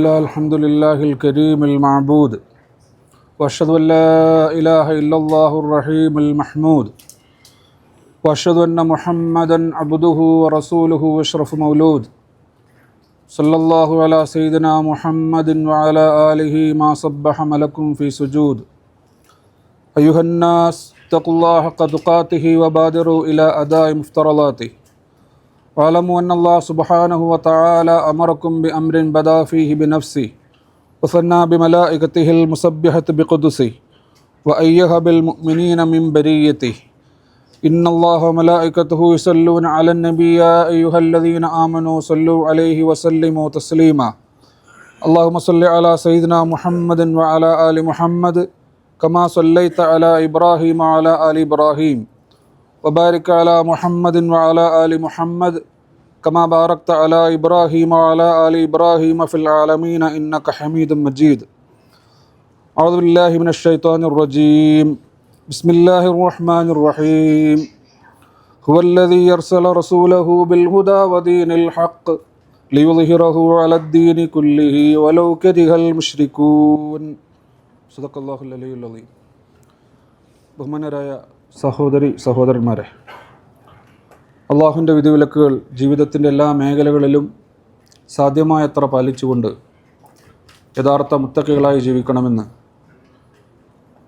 الحمد لله الكريم المعبود. وأشهد أن لا إله إلا الله الرحيم المحمود. وأشهد أن محمدا عبده ورسوله وأشرف مولود. صلى الله على سيدنا محمد وعلى آله ما صبح ملك في سجود. أيها الناس اتقوا الله حق تقاته وبادروا إلى أداء مفترضاته واعلموا أن الله سبحانه وتعالى أمركم بأمر بدا فيه بنفسه وثنى بملائكته المسبحة بقدسه وأيها بالمؤمنين من بريته إن الله وملائكته يصلون على النبي يا أيها الذين آمنوا صلوا عليه وسلموا تسليما اللهم صل على سيدنا محمد وعلى آل محمد كما صليت على إبراهيم وعلى آل إبراهيم وبارك على محمد وعلى آل محمد كما باركت على إبراهيم وعلى آل إبراهيم في العالمين إنك حميد مجيد أعوذ بالله من الشيطان الرجيم بسم الله الرحمن الرحيم هو الذي يرسل رسوله بالهدى ودين الحق ليظهره على الدين كله ولو كره المشركون صدق الله العلي العظيم ബഹുമാനരായ സഹോദരി സഹോദരന്മാരെ അള്ളാഹുവിന്റെ വിധിവിലക്കുകൾ ജീവിതത്തിന്റെ എല്ലാ മേഖലകളിലും സാധ്യമായത്ര പാലിച്ചുകൊണ്ട് യഥാർത്ഥ മുത്തക്കുകളായി ജീവിക്കണമെന്ന്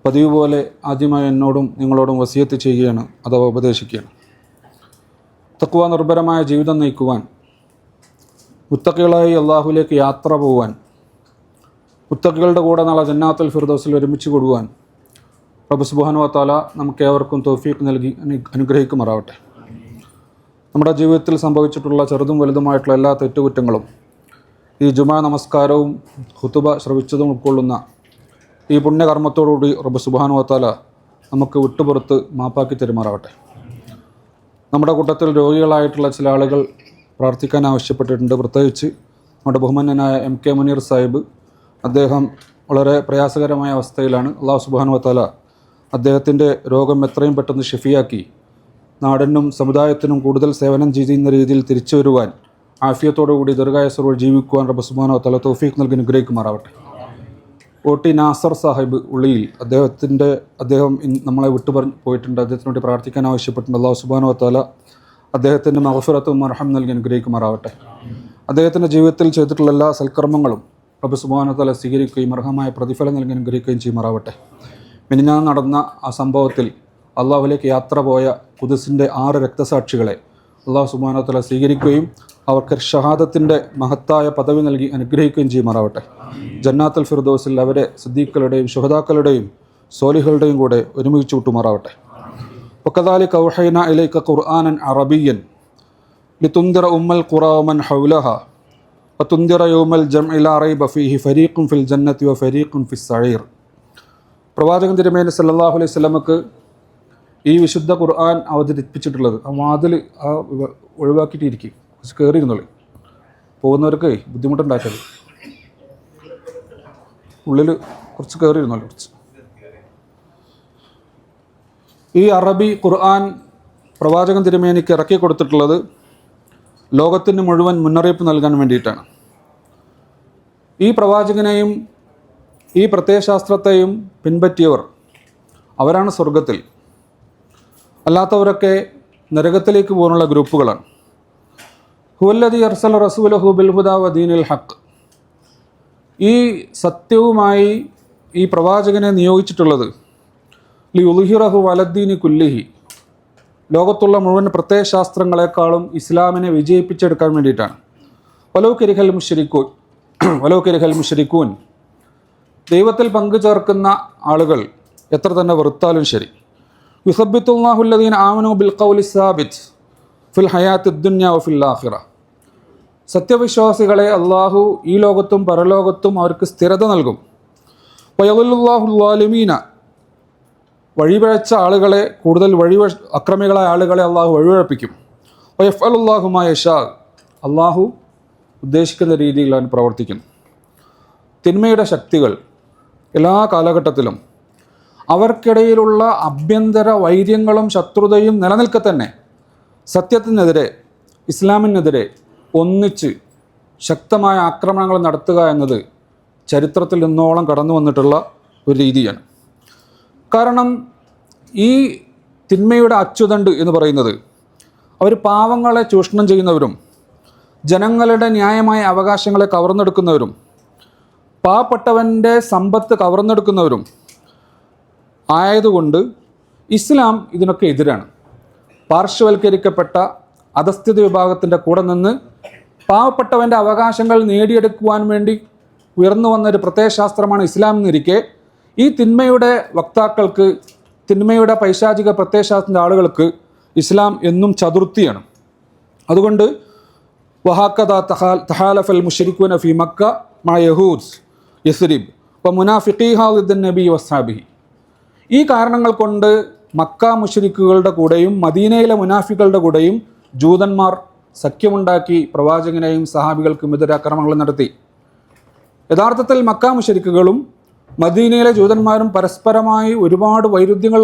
പതിവ് പോലെ ആദ്യമായി എന്നോടും നിങ്ങളോടും വസിയത്ത് ചെയ്യുകയാണ് അഥവാ ഉപദേശിക്കുകയാണ്. തക്കുവ നിർഭരമായ ജീവിതം നയിക്കുവാൻ മുത്തക്കുകളായി അള്ളാഹുലേക്ക് യാത്ര പോവാൻ മുത്തക്കുകളുടെ കൂടെ നാളെ ജന്നാത്തുൽ ഫിർദോസിൽ ഒരുമിച്ച് കൊടുവാൻ പ്രഭു സുബാനു താല നമുക്ക് ഏവർക്കും തോഫീക്ക് നൽകി അനു- അനുഗ്രഹിക്കുമാറാവട്ടെ. നമ്മുടെ ജീവിതത്തിൽ സംഭവിച്ചിട്ടുള്ള ചെറുതും വലുതുമായിട്ടുള്ള എല്ലാ തെറ്റുകുറ്റങ്ങളും ഈ ജുമാ നമസ്കാരവും ഹുത്തുബ ശ്രവിച്ചതും ഉൾക്കൊള്ളുന്ന ഈ പുണ്യകർമ്മത്തോടുകൂടി റബ്ബ് സുബാനു താല നമുക്ക് വിട്ടുപുറത്ത് മാപ്പാക്കി തെരുമാറാവട്ടെ. നമ്മുടെ കൂട്ടത്തിൽ രോഗികളായിട്ടുള്ള ചില ആളുകൾ പ്രാർത്ഥിക്കാൻ ആവശ്യപ്പെട്ടിട്ടുണ്ട്. പ്രത്യേകിച്ച് നമ്മുടെ ബഹുമാന്യനായ എം കെ മുനീർ സാഹിബ് അദ്ദേഹം വളരെ പ്രയാസകരമായ അവസ്ഥയിലാണ്. അള്ളാഹു സുബാനു വത്താല അദ്ദേഹത്തിന്റെ രോഗം എത്രയും പെട്ടെന്ന് ഷിഫിയാക്കി നാടിനും സമുദായത്തിനും കൂടുതൽ സേവനം ചെയ്യുന്ന രീതിയിൽ തിരിച്ചു വരുവാൻ ആഫിയത്തോടുകൂടി ദീർഘായസറോൾ ജീവിക്കുവാൻ റബ്ബ് സുബാനോ തല തോഫീഖ് നൽകി അനുഗ്രഹിക്കുമാറാവട്ടെ. ഒ ടി നാസർ സാഹിബ് ഉള്ളിയിൽ അദ്ദേഹത്തിന്റെ അദ്ദേഹം നമ്മളെ വിട്ടു പറഞ്ഞ് പോയിട്ടുണ്ട്. അദ്ദേഹത്തിന് വേണ്ടി പ്രാർത്ഥിക്കാൻ ആവശ്യപ്പെട്ടിട്ടുണ്ട്. അള്ളാഹു സുബാനോ തല അദ്ദേഹത്തിന്റെ മഹഫുറത്തും മർഹം നൽകി അനുഗ്രഹിക്കുമാറാവട്ടെ. അദ്ദേഹത്തിന്റെ ജീവിതത്തിൽ ചെയ്തിട്ടുള്ള എല്ലാ സൽക്കർമ്മങ്ങളും റബ്ബ് സുബാനോ തല സ്വീകരിക്കുകയും അർഹമായ പ്രതിഫലം നൽകി അനുഗ്രഹിക്കുകയും ചെയ്യുമാറാവട്ടെ. മിനിഞ്ഞാന്ന് നടന്ന ആ സംഭവത്തിൽ അള്ളാഹുലേക്ക് യാത്ര പോയ കുതിസിന്റെ ആറ് രക്തസാക്ഷികളെ അള്ളാഹു സുബാനത്തല സ്വീകരിക്കുകയും അവർക്ക് ഷഹാദത്തിന്റെ മഹത്തായ പദവി നൽകി അനുഗ്രഹിക്കുകയും ചെയ്യുമാറാവട്ടെ. ജന്നാത്തൽ ഫിർദോസിൽ അവരെ സിദ്ദീഖുകളുടെയും ശുഹദാക്കളുടെയും സോലിഹുകളുടെയും കൂടെ ഒരുമിച്ച് വിട്ടുമാറാവട്ടെ ഒക്കതാലി കൗഹൈന ഇലൈക്ക ഖുർആനൻ അറബിയൻ ലിതുന്തിറ ഉമ്മൽ ഖുറാമൻ ഹൗലഹ വതുന്തിറ യോമൽ ജം ഇലാറൈ റൈബ ഫരീഖും ഫിൽ ജന്നത്തി വ ഫരീഖും ഫിൽ സഴീർ പ്രവാചകൻ തിരുമേനി സല്ലാഹു അലൈഹി സ്വലമക്ക് ഈ വിശുദ്ധ ഖുർആൻ അവതരിപ്പിച്ചിട്ടുള്ളത് ആ വാതിൽ ആ ഒഴിവ- ഒഴിവാക്കിയിട്ടിരിക്കും. കുറച്ച് കയറിയിരുന്നുള്ളൂ പോകുന്നവർക്ക് ബുദ്ധിമുട്ടുണ്ടാക്കരുത്. ഉള്ളിൽ കുറച്ച് കയറിയിരുന്നല്ലോ കുറച്ച്. ഈ അറബി ഖുർആൻ പ്രവാചകൻ തിരുമേനിക്ക് ഇറക്കി കൊടുത്തിട്ടുള്ളത് ലോകത്തിന് മുഴുവൻ മുന്നറിയിപ്പ് നൽകാൻ വേണ്ടിയിട്ടാണ്. ഈ പ്രവാചകനെയും ഈ പ്രത്യയശാസ്ത്രത്തെയും പിൻപറ്റിയവർ അവരാണ് സ്വർഗത്തിൽ അല്ലാത്തവരൊക്കെ നരകത്തിലേക്ക് പോകാനുള്ള ഗ്രൂപ്പുകളാണ്. ഹുവല്ലതി അർസൽ റസൂലഹു ബിൽഹുദ വദീനിൽ ഹക്ക് ഈ സത്യവുമായി ഈ പ്രവാചകനെ നിയോഗിച്ചിട്ടുള്ളത് ലി ഉൽഹിറഹു വലദ്ദീനി കുല്ലിഹി. ലോകത്തുള്ള മുഴുവൻ പ്രത്യയശാസ്ത്രങ്ങളെക്കാളും ഇസ്ലാമിനെ വിജയിപ്പിച്ചെടുക്കാൻ വേണ്ടിയിട്ടാണ്. വലോ കിരിഹൽ മുഷരിക്കൂൻ വലോ കിരിഹൽ മുഷരിക്കൂൻ. ദൈവത്തിൽ പങ്കു ചേർക്കുന്ന ആളുകൾ എത്ര തന്നെ വെറുത്താലും ശരി. യുസബിത്തുല്ലാഹുല്ലദീൻ ആമനു ബിൽ കൗലി സാബിത്ത് ഫിൽ ഹയാത്ത് ദുന്യ ഫിൽ ആഹിറ സത്യവിശ്വാസികളെ അള്ളാഹു ഈ ലോകത്തും പരലോകത്തും അവർക്ക് സ്ഥിരത നൽകും. പയലുല്ലാഹുല്ലാലിമീന വഴിപഴച്ച ആളുകളെ കൂടുതൽ വഴി അക്രമികളായ ആളുകളെ അള്ളാഹു വഴിപഴപ്പിക്കും. വയഫ് അലുല്ലാഹുമായ ഷാ അള്ളാഹു ഉദ്ദേശിക്കുന്ന രീതിയിൽ അവൻ പ്രവർത്തിക്കുന്നു തിന്മയുടെ ശക്തികൾ എല്ലാ കാലഘട്ടത്തിലും അവർക്കിടയിലുള്ള ആഭ്യന്തര വൈര്യങ്ങളും ശത്രുതയും നിലനിൽക്കെ തന്നെ സത്യത്തിനെതിരെ ഇസ്ലാമിനെതിരെ ഒന്നിച്ച് ശക്തമായ ആക്രമണങ്ങൾ നടത്തുക എന്നത് ചരിത്രത്തിൽ നിന്നോളം കടന്നു വന്നിട്ടുള്ള ഒരു രീതിയാണ്. കാരണം ഈ തിന്മയുടെ അച്ചുതണ്ട് എന്ന് പറയുന്നത് അവർ പാവങ്ങളെ ചൂഷണം ചെയ്യുന്നവരും ജനങ്ങളുടെ ന്യായമായ അവകാശങ്ങളെ കവർന്നെടുക്കുന്നവരും പാവപ്പെട്ടവന്റെ സമ്പത്ത് കവർന്നെടുക്കുന്നവരും ആയതുകൊണ്ട് ഇസ്ലാം ഇതിനൊക്കെ എതിരാണ്. പാർശ്വവൽക്കരിക്കപ്പെട്ട അധസ്ഥിത വിഭാഗത്തിന്റെ കൂടെ നിന്ന് പാവപ്പെട്ടവന്റെ അവകാശങ്ങൾ നേടിയെടുക്കുവാൻ വേണ്ടി ഉയർന്നു വന്ന ഒരു പ്രത്യയശാസ്ത്രമാണ് ഇസ്ലാം എന്നിരിക്കെ. ഈ തിന്മയുടെ വക്താക്കൾക്ക് തിന്മയുടെ പൈശാചിക പ്രത്യയശാസ്ത്രത്തിന്റെ ആളുകൾക്ക് ഇസ്ലാം എന്നും ചതുർത്ഥിയാണ്. അതുകൊണ്ട് വഹാക്കദ തഹാൽ തഹാലഫൽ മുഷരിഖുന ഫി മക്ക മ യഹൂദ് യസ്രിബ് വ മുനാഫിഖീഹാദുദ്ദൻ നബി വസാബിഹി ഈ കാരണങ്ങൾ കൊണ്ട് മക്ക മുഷരിക്കുകളുടെ കൂടെയും മദീനയിലെ മുനാഫികളുടെ കൂടെയും ജൂതന്മാർ സഖ്യമുണ്ടാക്കി പ്രവാചകനെയും സഹാബികൾക്കും എതിരെ ആക്രമണങ്ങൾ നടത്തി. യഥാർത്ഥത്തിൽ മക്ക മുഷരിക്കുകളും മദീനയിലെ ജൂതന്മാരും പരസ്പരമായി ഒരുപാട് വൈരുദ്ധ്യങ്ങൾ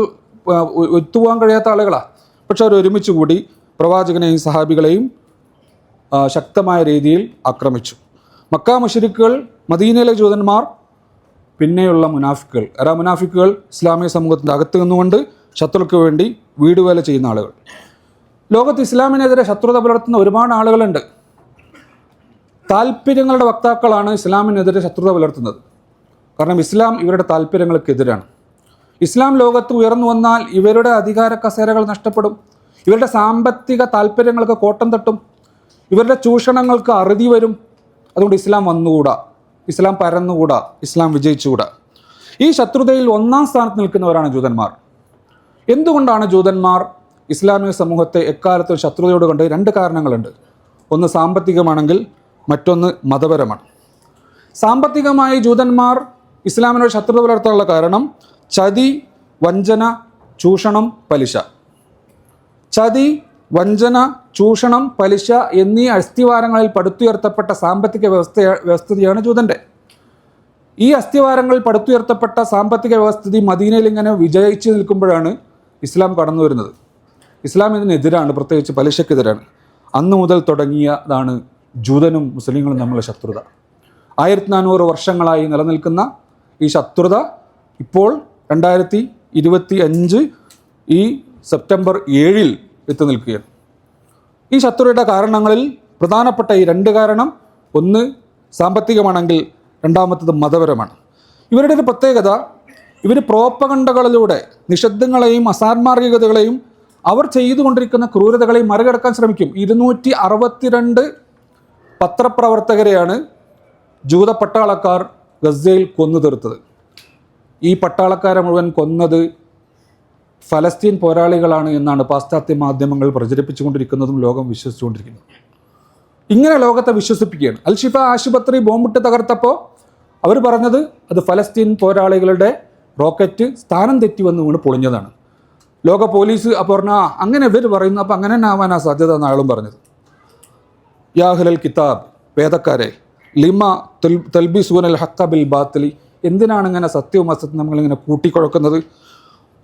എത്തുവാൻ കഴിയാത്ത ആളുകളാണ് പക്ഷെ അവർ ഒരുമിച്ച് കൂടി പ്രവാചകനെയും സഹാബികളെയും ശക്തമായ രീതിയിൽ ആക്രമിച്ചു. മക്ക മുഷരിക്കുകൾ മദീനയിലെ ജൂതന്മാർ പിന്നെയുള്ള മുനാഫിക്കുകൾ. അരാ മുനാഫിക്കുകൾ ഇസ്ലാമിക സമൂഹത്തിന്റെ അകത്ത് നിന്നുകൊണ്ട് ശത്രുക്കു വേണ്ടി വീടുവേല ചെയ്യുന്ന ആളുകൾ. ലോകത്ത് ഇസ്ലാമിനെതിരെ ശത്രുത പുലർത്തുന്ന ഒരുപാട് ആളുകളുണ്ട്. താല്പര്യങ്ങളുടെ വക്താക്കളാണ് ഇസ്ലാമിനെതിരെ ശത്രുത പുലർത്തുന്നത്. കാരണം ഇസ്ലാം ഇവരുടെ താല്പര്യങ്ങൾക്കെതിരാണ്. ഇസ്ലാം ലോകത്ത് ഉയർന്നു വന്നാൽ ഇവരുടെ അധികാര കസേരകൾ നഷ്ടപ്പെടും. ഇവരുടെ സാമ്പത്തിക താല്പര്യങ്ങൾക്ക് കോട്ടം തട്ടും. ഇവരുടെ ചൂഷണങ്ങൾക്ക് അറുതി വരും. അതുകൊണ്ട് ഇസ്ലാം വന്നുകൂടാ. ഇസ്ലാം പരന്നുകൂടാ ഇസ്ലാം വിജയിച്ചുകൂടാ. ഈ ശത്രുതയിൽ ഒന്നാം സ്ഥാനത്ത് നിൽക്കുന്നവരാണ് ജൂതന്മാർ. എന്തുകൊണ്ടാണ് ജൂതന്മാർ ഇസ്ലാമിക സമൂഹത്തെ എക്കാലത്തും ശത്രുതയോട് കണ്ട് രണ്ട് കാരണങ്ങളുണ്ട്. ഒന്ന് സാമ്പത്തികമാണെങ്കിൽ മറ്റൊന്ന് മതപരമാണ്. സാമ്പത്തികമായി ജൂതന്മാർ ഇസ്ലാമിനോട് ശത്രുത പുലർത്താനുള്ള കാരണം ചതി വഞ്ചന ചൂഷണം പലിശ. ചതി വഞ്ചന ചൂഷണം പലിശ എന്നീ അസ്ഥിവാരങ്ങളിൽ പടുത്തുയർത്തപ്പെട്ട സാമ്പത്തിക വ്യവസ്ഥ വ്യവസ്ഥിതിയാണ് ജൂതന്റെ ഈ അസ്ഥിവാരങ്ങളിൽ പടുത്തുയർത്തപ്പെട്ട സാമ്പത്തിക വ്യവസ്ഥിതി മദീനയിൽ ഇങ്ങനെ വിജയിച്ചു നിൽക്കുമ്പോഴാണ് ഇസ്ലാം കടന്നു വരുന്നത്. ഇസ്ലാം ഇതിനെതിരാണ് പ്രത്യേകിച്ച് പലിശക്കെതിരാണ്. അന്ന് മുതൽ തുടങ്ങിയതാണ് ജൂതനും മുസ്ലിങ്ങളും തമ്മിലുള്ള ശത്രുത. ആയിരത്തി നാനൂറ് വർഷങ്ങളായി നിലനിൽക്കുന്ന ഈ ശത്രുത ഇപ്പോൾ രണ്ടായിരത്തി ഇരുപത്തി അഞ്ച് ഈ സെപ്റ്റംബർ ഏഴിൽ എത്തി നിൽക്കുകയാണ്. ഈ ശത്രുതയുടെ കാരണങ്ങളിൽ പ്രധാനപ്പെട്ട ഈ രണ്ട് കാരണം ഒന്ന് സാമ്പത്തികമാണെങ്കിൽ രണ്ടാമത്തത് മതപരമാണ്. ഇവരുടെ ഒരു പ്രത്യേകത ഇവർ പ്രോപ്പകണ്ഡകളിലൂടെ നിഷദ്ധങ്ങളെയും അസാൻമാർഗികതകളെയും അവർ ചെയ്തുകൊണ്ടിരിക്കുന്ന ക്രൂരതകളെയും മറികടക്കാൻ ശ്രമിക്കും. ഇരുന്നൂറ്റി അറുപത്തിരണ്ട് പത്രപ്രവർത്തകരെയാണ് ജൂത പട്ടാളക്കാർ ഗസയിൽ കൊന്നു തീർത്തത്. ഈ പട്ടാളക്കാരെ മുഴുവൻ കൊന്നത് ഫലസ്തീൻ പോരാളികളാണ് എന്നാണ് പാശ്ചാത്യ മാധ്യമങ്ങൾ പ്രചരിപ്പിച്ചുകൊണ്ടിരിക്കുന്നതും ലോകം വിശ്വസിച്ചുകൊണ്ടിരിക്കുന്നു ഇങ്ങനെ ലോകത്തെ വിശ്വസിപ്പിക്കുകയാണ്. അൽ ഷിഫ ആശുപത്രി ബോംബിട്ട് തകർത്തപ്പോൾ അവർ പറഞ്ഞത് അത് ഫലസ്തീൻ പോരാളികളുടെ റോക്കറ്റ് സ്ഥാനം തെറ്റി വന്ന് വീണ് പൊളിഞ്ഞതാണ്. ലോക പോലീസ് അപ്പോൾ പറഞ്ഞാൽ അങ്ങനെ ഇവർ പറയുന്നു. അപ്പോൾ അങ്ങനെ തന്നെ ആവാനാ സാധ്യത എന്ന് അയാളും പറഞ്ഞത്. യാഹുലൽ കിതാബ് വേദക്കാരെ ലിമ തെൽബി അൽ ഹക്ക ബിൽ ബാത്തലി എന്തിനാണ് ഇങ്ങനെ സത്യവും അസത്യവും നമ്മളിങ്ങനെ കൂട്ടിക്കുഴക്കുന്നത്?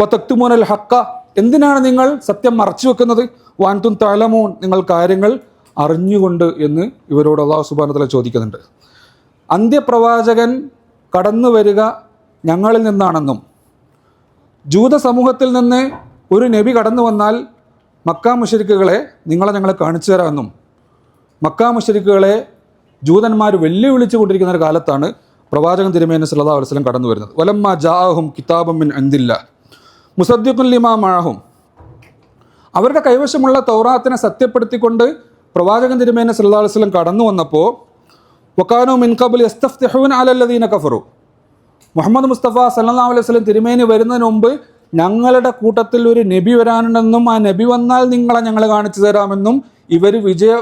തക്തുമോൻ അൽ ഹക്ക. എന്തിനാണ് നിങ്ങൾ സത്യം മറച്ചു വെക്കുന്നത്? വാൻതും തലമോൻ നിങ്ങൾ കാര്യങ്ങൾ അറിഞ്ഞുകൊണ്ട് എന്ന് ഇവരോട് അള്ളാഹു സുബാനത്തല ചോദിക്കുന്നുണ്ട്. അന്ത്യപ്രവാചകൻ കടന്നു വരിക ഞങ്ങളിൽ നിന്നാണെന്നും ജൂത സമൂഹത്തിൽ നിന്ന് ഒരു നബി കടന്നു വന്നാൽ മക്ക മുഷരിക്കുകളെ നിങ്ങളെ ഞങ്ങളെ കാണിച്ചു തരാമെന്നും മക്ക മുഷരിക്കുകളെ ജൂതന്മാർ വെല്ലുവിളിച്ചു കൊണ്ടിരിക്കുന്ന ഒരു കാലത്താണ് പ്രവാചകൻ തിരുമേന സല്ലാ വസ്ലം കടന്നു വരുന്നത്. വലമ്മ ജാഹും കിതാബും മിൻ അന്തില്ല മുസദ്ദിഖുൻ ലിമാ മഴഹും അവരുടെ കൈവശമുള്ള തൗറാത്തിനെ സത്യപ്പെടുത്തിക്കൊണ്ട് പ്രവാചകൻ തിരുമേന സല്ലാ വസ്ലം കടന്നു വന്നപ്പോൾ മിൻ കബുൽ യസ്തഫ്തിഹൂൻ അലല്ലദീന കഫറു. മുഹമ്മദ് മുസ്തഫ സല്ലാ അലൈഹി വസല്ലം തിരുമേനി വരുന്നതിന് മുമ്പ് ഞങ്ങളുടെ കൂട്ടത്തിൽ ഒരു നബി വരാനുണ്ടെന്നും ആ നബി വന്നാൽ നിങ്ങളെ ഞങ്ങൾ കാണിച്ചു തരാമെന്നും ഇവർ വിജയ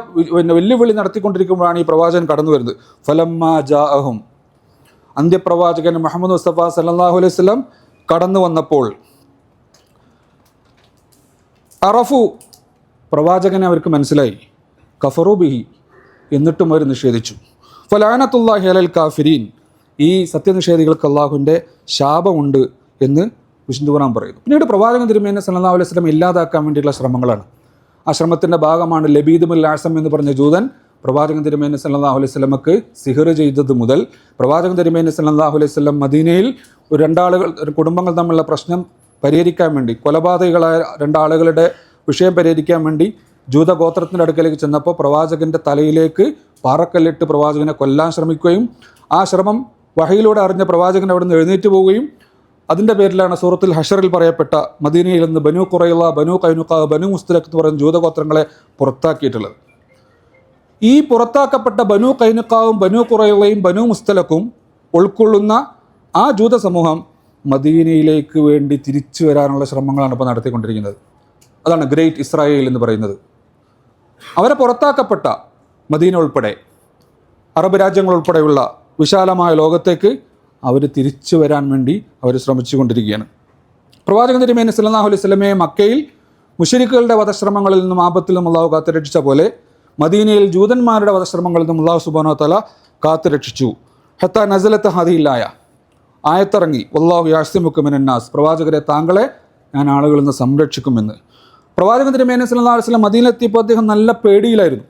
വെല്ലുവിളി നടത്തിക്കൊണ്ടിരിക്കുമ്പോഴാണ് ഈ പ്രവാചകൻ കടന്നു വരുന്നത്. ഫലമ്മ ജാഅഹും. അന്ത്യപ്രവാചകൻ മുഹമ്മദ് മുസ്തഫ സല്ലാഹു അലൈഹി സ്വലം കടന്നു വന്നപ്പോൾ അറഫു പ്രവാചകനെ അവർക്ക് മനസ്സിലായി. കഫറു ബിഹി എന്നിട്ടും അവർ നിഷേധിച്ചു. ഫലാനത്തുല്ലാഹി അലൽ കാഫിരീൻ ഈ സത്യനിഷേധികൾക്ക് അള്ളാഹുവിന്റെ ശാപമുണ്ട് എന്ന് വിശുദ്ധ ഖുറാൻ പറയുന്നു. പിന്നീട് പ്രവാചകൻ തിരുമേനെ സല്ലാ അലൈഹി സ്വലം ഇല്ലാതാക്കാൻ വേണ്ടിയുള്ള ശ്രമങ്ങളാണ്. ആ ശ്രമത്തിന്റെ ഭാഗമാണ് ലബീദ് മുൽ ആസം എന്ന് പറഞ്ഞ ജൂതൻ പ്രവാചകൻ തിരുമേനി സല്ലല്ലാഹു അലൈഹി സ്വലമക്ക് സിഹർ ചെയ്തത് മുതൽ പ്രവാചകൻ തിരുമേനി സല്ലല്ലാഹു അലൈഹി സ്വലം മദീനയിൽ രണ്ടാളുകൾ കുടുംബങ്ങൾ തമ്മിലുള്ള പ്രശ്നം പരിഹരിക്കാൻ വേണ്ടി കൊലപാതകളായ രണ്ടാളുകളുടെ വിഷയം പരിഹരിക്കാൻ വേണ്ടി ജൂതഗോത്രത്തിന്റെ അടുക്കലേക്ക് ചെന്നപ്പോൾ പ്രവാചകന്റെ തലയിലേക്ക് പാറക്കല്ലിട്ട് പ്രവാചകനെ കൊല്ലാൻ ശ്രമിക്കുകയും ആ ശ്രമം വഹയിലൂടെ അറിഞ്ഞ പ്രവാചകൻ അവിടെ നിന്ന് എഴുന്നേറ്റ് പോവുകയും അതിന്റെ പേരിലാണ് സൂറത്തിൽ ഹഷറിൽ പറയപ്പെട്ട മദീനയിൽ നിന്ന് ബനു കുറയുള്ള ബനു കൈനുക്ക ബനു മുസ്തലഖ് എന്ന് പറയുന്ന ജൂതഗോത്രങ്ങളെ പുറത്താക്കിയിട്ടുള്ളത്. ഈ പുറത്താക്കപ്പെട്ട ബനു കൈനുക്കാവും ബനു കുറയുള്ളയും ബനു മുസ്തലക്കും ഉൾക്കൊള്ളുന്ന ആ ജൂത സമൂഹം മദീനയിലേക്ക് വേണ്ടി തിരിച്ചു വരാനുള്ള ശ്രമങ്ങളാണ് ഇപ്പോൾ നടത്തിക്കൊണ്ടിരിക്കുന്നത്. അതാണ് ഗ്രേറ്റ് ഇസ്രായേൽ എന്ന് പറയുന്നത്. അവരെ പുറത്താക്കപ്പെട്ട മദീന ഉൾപ്പെടെ അറബ് രാജ്യങ്ങൾ ഉൾപ്പെടെയുള്ള വിശാലമായ ലോകത്തേക്ക് അവർ തിരിച്ചു വരാൻ വേണ്ടി അവർ ശ്രമിച്ചുകൊണ്ടിരിക്കുകയാണ്. പ്രവാചകൻ തിരുമേനി സല്ലാഹു അലൈഹി സ്വലമയെ മക്കയിൽ മുഷരിക്കുകളുടെ വധശ്രമങ്ങളിൽ നിന്നും ആപത്തിൽ നിന്നും അള്ളാഹു കാത്തുരക്ഷിച്ച പോലെ മദീനയിൽ ജൂതന്മാരുടെ വധശ്രമങ്ങളിൽ നിന്നും അള്ളാഹു സുബാനോ തല കാത്തുരക്ഷിച്ചു. ഹത്ത നസലത്ത് ഹദിയില്ലായ ആയത്തിറങ്ങി. വല്ലാഹു യാസിമുക്കുമിനാസ് പ്രവാചകരെ താങ്കളെ ഞാൻ ആളുകളിൽ നിന്ന് സംരക്ഷിക്കുമെന്ന്. പ്രവാചകൻ തിരുമേനി വസല്ലം മദീനത്തിയപ്പോൾ അദ്ദേഹം നല്ല പേടിയിലായിരുന്നു.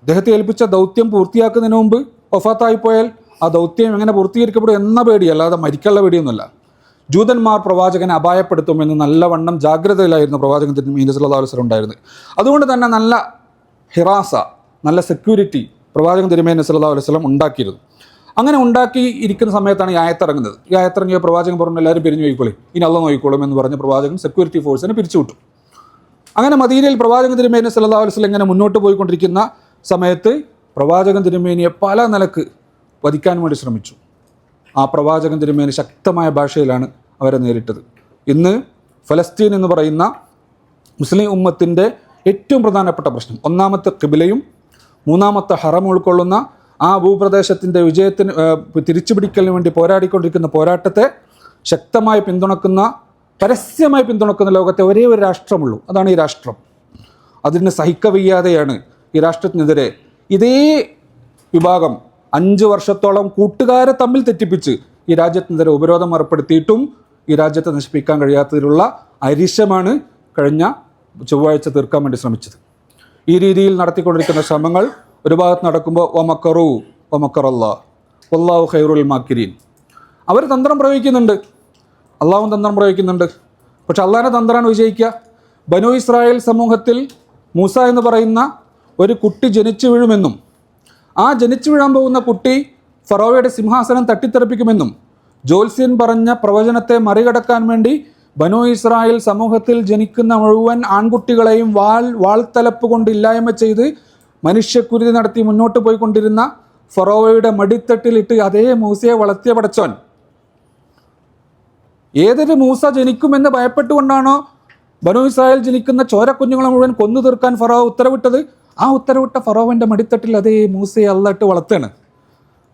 അദ്ദേഹത്തെ ഏൽപ്പിച്ച ദൗത്യം പൂർത്തിയാക്കുന്നതിന് മുമ്പ് ഒഫാത്തായിപ്പോയാൽ പോയാൽ ആ ദൗത്യം എങ്ങനെ പൂർത്തീകരിക്കപ്പെടും എന്ന പേടി അല്ലാതെ മരിക്കാനുള്ള പേടിയൊന്നുമല്ല. ജൂതന്മാർ പ്രവാചകനെ അപായപ്പെടുത്തുമെന്ന് നല്ലവണ്ണം ജാഗ്രതയിലായിരുന്നു പ്രവാചകൻ തിരുമേനി അലൈഹി വസല്ലം ഉണ്ടായിരുന്നത്. അതുകൊണ്ട് തന്നെ നല്ല ഹിറാസ നല്ല സെക്യൂരിറ്റി പ്രവാചകൻ തിരുമേനി അലൈഹി വസല്ലം ഉണ്ടാക്കിയിരുന്നു. അങ്ങനെ ഉണ്ടാക്കി ഇരിക്കുന്ന സമയത്താണ് ഈ ആയത്തിറങ്ങുന്നത് ഈ ആയത്തിറങ്ങിയ പ്രവാചകൻ പറഞ്ഞു എല്ലാവരും പിരിഞ്ഞു പോയിക്കോളി. ഇനി അല്ല നോക്കിക്കോളും എന്ന് പറഞ്ഞ പ്രവാചകൻ സെക്യൂരിറ്റി ഫോഴ്സിനെ പിരിച്ചുവിട്ടു. അങ്ങനെ മദീനയിൽ പ്രവാചകൻ തിരുമേനി വസല്ലം ഇങ്ങനെ മുന്നോട്ട് പോയിക്കൊണ്ടിരിക്കുന്ന സമയത്ത് പ്രവാചകൻ തിരുമേനിയെ പല നിലയ്ക്ക് വധിക്കാൻ വേണ്ടി ശ്രമിച്ചു. ആ പ്രവാചകൻ തിരുമേനി ശക്തമായ ഭാഷയിലാണ് അവരെ നേരിട്ടത്. ഇന്ന് ഫലസ്തീൻ എന്ന് പറയുന്ന മുസ്ലിം ഉമ്മത്തിന്റെ ഏറ്റവും പ്രധാനപ്പെട്ട പ്രശ്നം. ഒന്നാമത്തെ കിബിലയും മൂന്നാമത്തെ ഹറം ഉൾക്കൊള്ളുന്ന ആ ഭൂപ്രദേശത്തിന്റെ വിജയത്തിന് തിരിച്ചുപിടിക്കലിന് വേണ്ടി പോരാടിക്കൊണ്ടിരിക്കുന്ന പോരാട്ടത്തെ ശക്തമായി പിന്തുണക്കുന്ന പരസ്യമായി പിന്തുണക്കുന്ന ലോകത്തെ ഒരേ ഒരു രാഷ്ട്രമുള്ളൂ. അതാണ് ഈ രാഷ്ട്രം. അതിന് സഹിക്കവയ്യാതെയാണ് ഈ രാഷ്ട്രത്തിനെതിരെ ഇതേ വിഭാഗം അഞ്ച് വർഷത്തോളം കൂട്ടുകാരെ തമ്മിൽ തെറ്റിപ്പിച്ച് ഈ രാജ്യത്തിനെതിരെ ഉപരോധം ഏർപ്പെടുത്തിയിട്ടും ഈ രാജ്യത്തെ നശിപ്പിക്കാൻ കഴിയാത്തതിലുള്ള അരിശമാണ് കഴിഞ്ഞ ചൊവ്വാഴ്ച തീർക്കാൻ വേണ്ടി ശ്രമിച്ചത്. ഈ രീതിയിൽ നടത്തിക്കൊണ്ടിരിക്കുന്ന ശ്രമങ്ങൾ ഒരു ഭാഗത്ത് നടക്കുമ്പോൾ ഒമക്കറു ഒമക്കറല്ല ഒല്ലാഹു ഖൈറുൽ മാക്കിരീൻ. അവർ തന്ത്രം പ്രയോഗിക്കുന്നുണ്ട്. അള്ളാഹും തന്ത്രം പ്രയോഗിക്കുന്നുണ്ട്. പക്ഷെ അള്ളാഹിന്റെ തന്ത്രമാണ് വിജയിക്കുക. ബനു ഇസ്രായേൽ സമൂഹത്തിൽ മൂസ എന്ന് പറയുന്ന ഒരു കുട്ടി ജനിച്ചു വീഴുമെന്നും ആ ജനിച്ചു വീഴാൻ പോകുന്ന കുട്ടി ഫറോവയുടെ സിംഹാസനം തട്ടിത്തെറിപ്പിക്കുമെന്നും ജോത്സ്യൻ പറഞ്ഞ പ്രവചനത്തെ മറികടക്കാൻ വേണ്ടി ബനു ഇസ്രായേൽ സമൂഹത്തിൽ ജനിക്കുന്ന മുഴുവൻ ആൺകുട്ടികളെയും വാൾ വാൾത്തലപ്പ് കൊണ്ട് ഇല്ലായ്മ ചെയ്ത് മനുഷ്യക്കുരുതി നടത്തി മുന്നോട്ട് പോയിക്കൊണ്ടിരുന്ന ഫറോവയുടെ മടിത്തട്ടിലിട്ട് അതേ മൂസയെ വളർത്തിയ പടച്ചോൻ. ഏതൊരു മൂസ ജനിക്കുമെന്ന് ഭയപ്പെട്ടുകൊണ്ടാണോ ബനു ഇസ്രായേൽ ജനിക്കുന്ന ചോരക്കുഞ്ഞുങ്ങളെ മുഴുവൻ കൊന്നു തീർക്കാൻ ഫറോവ ഉത്തരവിട്ടത്? ആ ഉത്തരവിട്ട ഫറോവന്റെ മടിത്തട്ടിൽ അതേ മൂസയെ അള്ളട്ട് വളർത്തുകയാണ്.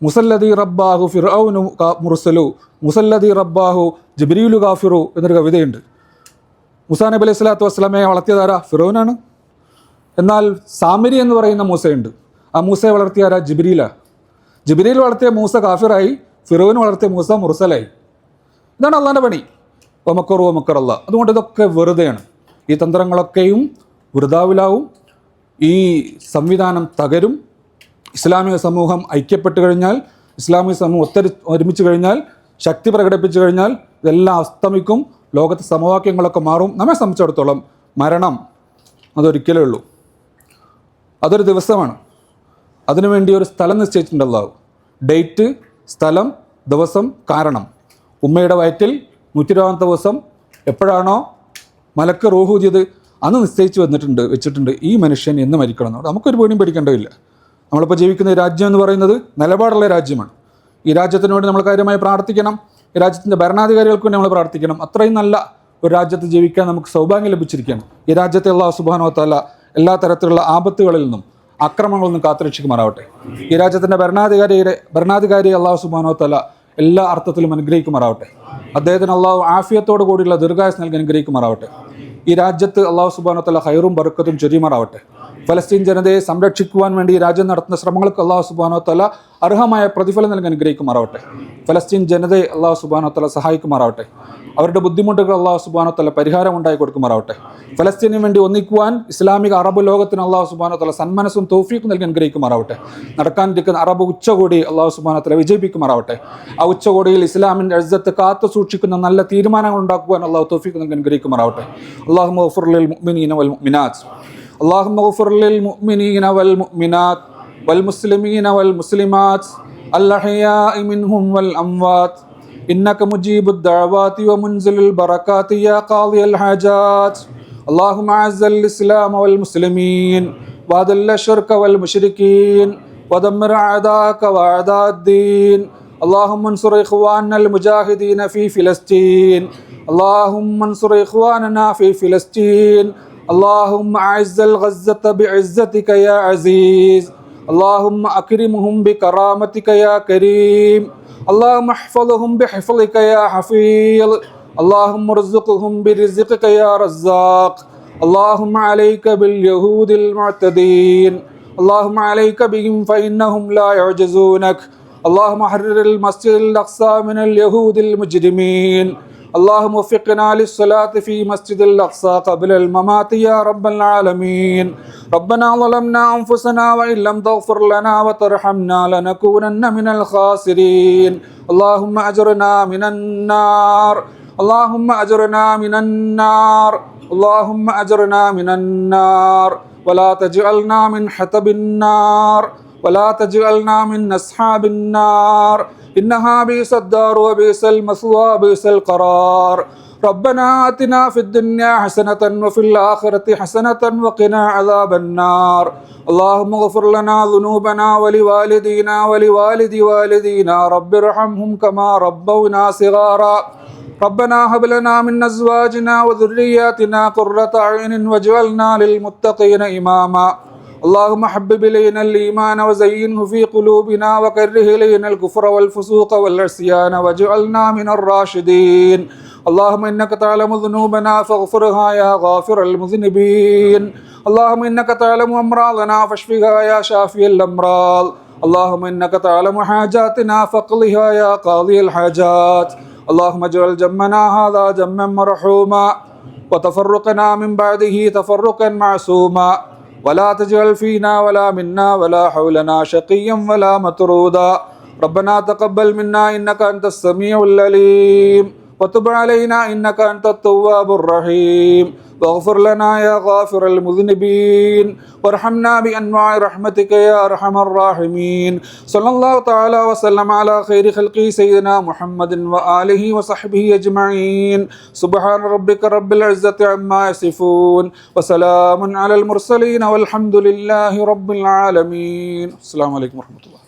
മുസല്ലദി റബ്ബാഹു ഫിറൌനു മുർസലു. മുസല്ലദി റബ്ബാഹു ജബിരിയുലു ഗാഫിറു എന്നൊരു കവിതയുണ്ട്. മുസാ നബി അലൈഹി സ്വലാത്തു വസ്സലാമയെ വളർത്തിയതാരാ ഫിറോനാണ്. എന്നാൽ സാമിരി എന്ന് പറയുന്ന മൂസയുണ്ട്. ആ മൂസയെ വളർത്തിയ ആരാ? ജിബിരിയില ജിബിരിയിൽ വളർത്തിയ മൂസ കാഫിറായി ഫിറോവിന് വളർത്തിയ മൂസ മുർസലായി. ഇതാണ് അള്ളാന്റെ പണി. ഒമക്കർ ഒമക്കർ അല്ല അതുകൊണ്ട് ഇതൊക്കെ വെറുതെയാണ്. ഈ തന്ത്രങ്ങളൊക്കെയും വൃതാവിലാവും. ഈ സംവിധാനം തകരും. ഇസ്ലാമിക സമൂഹം ഐക്യപ്പെട്ട് കഴിഞ്ഞാൽ ഇസ്ലാമിക സമൂഹം ഒത്തരി ഒരുമിച്ച് കഴിഞ്ഞാൽ ശക്തി പ്രകടിപ്പിച്ചു കഴിഞ്ഞാൽ ഇതെല്ലാം അസ്തമിക്കും. ലോകത്തെ സമവാക്യങ്ങളൊക്കെ മാറും. നമ്മെ സംബന്ധിച്ചിടത്തോളം മരണം അതൊരിക്കലേ ഉള്ളൂ. അതൊരു ദിവസമാണ്. അതിനുവേണ്ടി ഒരു സ്ഥലം നിശ്ചയിച്ചിട്ടുണ്ടല്ലോ ഡേറ്റ് സ്ഥലം ദിവസം കാരണം. ഉമ്മയുടെ വയറ്റിൽ നൂറ്റി ഇരുപതാമത്തെ ദിവസം എപ്പോഴാണോ മലക്ക് റൂഹൂജിയത് അന്ന് നിശ്ചയിച്ച് വന്നിട്ടുണ്ട് വെച്ചിട്ടുണ്ട് ഈ മനുഷ്യൻ എന്ന് മരിക്കണം എന്നോട്. നമുക്കൊരു പേടിയും പേടിക്കേണ്ടതില്ല. നമ്മളിപ്പോൾ ജീവിക്കുന്ന രാജ്യം എന്ന് പറയുന്നത് നിലപാടുള്ള രാജ്യമാണ്. ഈ രാജ്യത്തിന് വേണ്ടി നമ്മൾ കാര്യമായി പ്രാർത്ഥിക്കണം. ഈ രാജ്യത്തിന്റെ ഭരണാധികാരികൾക്ക് വേണ്ടി നമ്മൾ പ്രാർത്ഥിക്കണം. അത്രയും നല്ല ഒരു രാജ്യത്ത് ജീവിക്കാൻ നമുക്ക് സൗഭാഗ്യം ലഭിച്ചിരിക്കുകയാണ്. ഈ രാജ്യത്തെ അള്ളാഹു സുബാനോത്തല്ല എല്ലാ തരത്തിലുള്ള ആപത്തുകളിൽ നിന്നും അക്രമങ്ങളിൽ നിന്നും കാത്തുരക്ഷിക്കുമാറാവട്ടെ. ഈ രാജ്യത്തിന്റെ ഭരണാധികാരിയുടെ ഭരണാധികാരി അള്ളാഹു സുബാനോ തല എല്ലാ അർത്ഥത്തിലും അനുഗ്രഹിക്കുമാറാവട്ടെ. അദ്ദേഹത്തിന് അള്ളാഹു ആഫിയത്തോടു കൂടിയുള്ള ദീർഘായുസ് നൽകി അനുഗ്രഹിക്കുമാറാവട്ടെ. ഈ രാജ്യത്ത് അള്ളാഹു സുബാനോ തല ഹൈറും ബറുക്കത്തും ചൊരിയുമാറാവട്ടെ. ഫലസ്തീൻ ജനതയെ സംരക്ഷിക്കുവാൻ വേണ്ടി ഈ രാജ്യം നടത്തുന്ന ശ്രമങ്ങൾക്ക് അള്ളാഹു സുബാനോ തല അർഹമായ പ്രതിഫലം നൽകി അനുഗ്രഹിക്കുമാറാവട്ടെ. ഫലസ്തീൻ ജനതയെ അള്ളാഹു സുബാനോ തല സഹായിക്കുമാറാവട്ടെ. അവരുടെ ബുദ്ധിമുട്ടുകൾ അള്ളാഹു സുബാനോ തല പരിഹാരം ഉണ്ടായി കൊടുക്കുമാറാവട്ടെ ഫലസ്തീനു വേണ്ടി ഒന്നിക്കുവാൻ ഇസ്ലാമിക അറബ് ലോകത്തിന് അള്ളാഹു സുബാനോ തല സന്മനസ്സും തൗഫീഖും നൽകി അനുഗ്രഹിക്കുമാറാവട്ടെ നടക്കാനിരിക്കുന്ന അറബ് ഉച്ചകോടി അള്ളാഹു സുബാനോ തല വിജയിപ്പിക്കുമാറാവട്ടെ ആ ഉച്ചകോടിയിൽ ഇസ്ലാമിൻ്റെ എഴുതത്ത് കാത്തു സൂക്ഷിക്കുന്ന നല്ല തീരുമാനങ്ങൾ ഉണ്ടാക്കുവാൻ അള്ളാഹു തൗഫീഖ് നൽകി അനുഗ്രഹിക്കുമാറാവട്ടെ അള്ളാഹു മഫുറുൽ മുഅ്മിനീന വൽ മുഅ്മിനാത്ത് اللهم اغفر للمؤمنين والمؤمنات والمسلمين والمسلمات الأحياء منهم والأموات إنك مجيب الدعوات ومنزل البركات يا قاضي الحاجات. اللهم أعز الإسلام والمسلمين وأذل الشرك والمشركين ودمر أعداءك وأعداء الدين. اللهم انصر إخواننا المجاهدين في فلسطين. اللهم انصر إخواننا في فلسطين. اللهم أعز الغزة بعزتك يا عزيز. اللهم أكرمهم بكرامتك يا كريم. اللهم احفظهم بحفظك يا حفيظ. اللهم ارزقهم برزقك يا رزاق. اللهم عليك باليهود المعتدين. اللهم عليك بهم فإنهم لا يعجزونك. اللهم حرر المسجد الأقصى من اليهود المجرمين. اللهم وفقنا للصلاة في مسجد الأقصى قبل الممات يا رب العالمين. ربنا ظلمنا أنفسنا وإن لم تغفر لنا وترحمنا لنكونن من الخاسرين. اللهم أجرنا من النار. اللهم أجرنا من النار. اللهم أجرنا من النار. ولا تجعلنا من حطب النار. ولا تجعلنا من أصحاب النار. إنها بئس الدار وبئس المثوى وبئس القرار. ربنا آتنا في الدنيا حسنة وفي الآخرة حسنة وقنا عذاب النار. اللهم اغفر لنا ذنوبنا ولوالدينا ولوالد والدينا. رب ارحمهم كما ربونا صغارا. ربنا هب لنا من أزواجنا وذرياتنا قرة أعين واجعلنا للمتقين إماما. اللهم حبب إلينا الإيمان وزينه في قلوبنا وكره إلينا الكفر والفسوق والعصيان واجعلنا من الراشدين. اللهم إنك تعلم ذنوبنا فاغفرها يا غافر المذنبين. اللهم إنك تعلم أمراضنا فاشفها يا شافي الأمراض. اللهم إنك تعلم حاجاتنا فاقضها يا قاضي الحاجات. اللهم اجعل جمنا هذا جما مرحوما وتفرقنا من بعده تفرقا معصوما. ولا تجعل فينا ولا منا ولا حولنا شقيا ولا مطرودا. ربنا تقبل منا إنك أنت السميع العليم. وتب علينا انك انت التواب الرحيم واغفر لنا يا غافر المذنبين وارحمنا بانواع رحمتك يا ارحم الراحمين صلى الله تعالى وسلم على خير خلقه سيدنا محمد واله وصحبه اجمعين سبحان ربك رب العزه عما يصفون وسلام على المرسلين والحمد لله رب العالمين السلام عليكم ورحمه الله